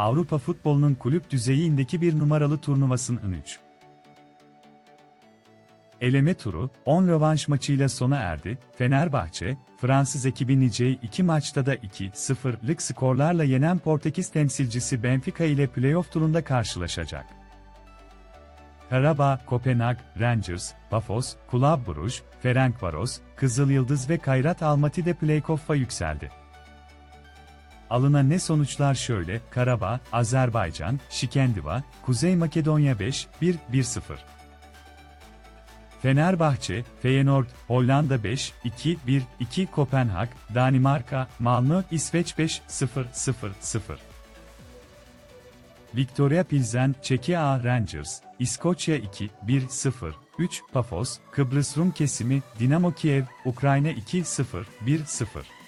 Avrupa futbolunun kulüp düzeyindeki bir numaralı turnuvasının 3. Eleme turu, 10 rövanş maçıyla sona erdi. Fenerbahçe, Fransız ekibi Nice'yi iki maçta da 2-0'lık skorlarla yenen Portekiz temsilcisi Benfica ile playoff turunda karşılaşacak. Karabağ, Kopenhag, Rangers, Pafos, Kulüp Bruj, Ferencvaros, Kızıl Yıldız ve Kayrat Almaty de play-off'a yükseldi. Alına ne sonuçlar şöyle, Karabağ, Azerbaycan, Şikendiva, Kuzey Makedonya 5-1-0. Fenerbahçe, Feyenoord, Hollanda 5, 2, 1, 2, Kopenhag, Danimarka, Malmö, İsveç 5, 0, 0, 0. Victoria Pilsen, Çekia Rangers, İskoçya 2, 1, 0, 3, Pafos, Kıbrıs Rum kesimi, Dinamo Kiev, Ukrayna 2, 0, 1, 0.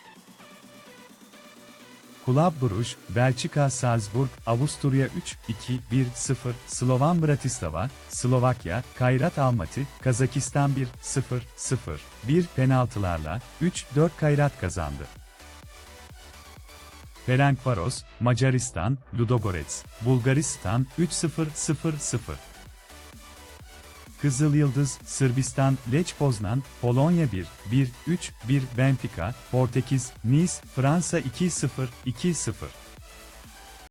Kulab Kulabburuş, Belçika Salzburg, Avusturya 3-2-1-0, Slovan Bratislava, Slovakya, Kayrat Almaty, Kazakistan 1-0-0-1 penaltılarla 3-4 Kayrat kazandı. Ferencvaros, Macaristan, Ludogorets, Bulgaristan 3-0-0-0. Kızıl Yıldız, Sırbistan, Lech Poznan, Polonya 1-1-3-1 Benfica, Portekiz, Nice, Fransa 2-0-2-0.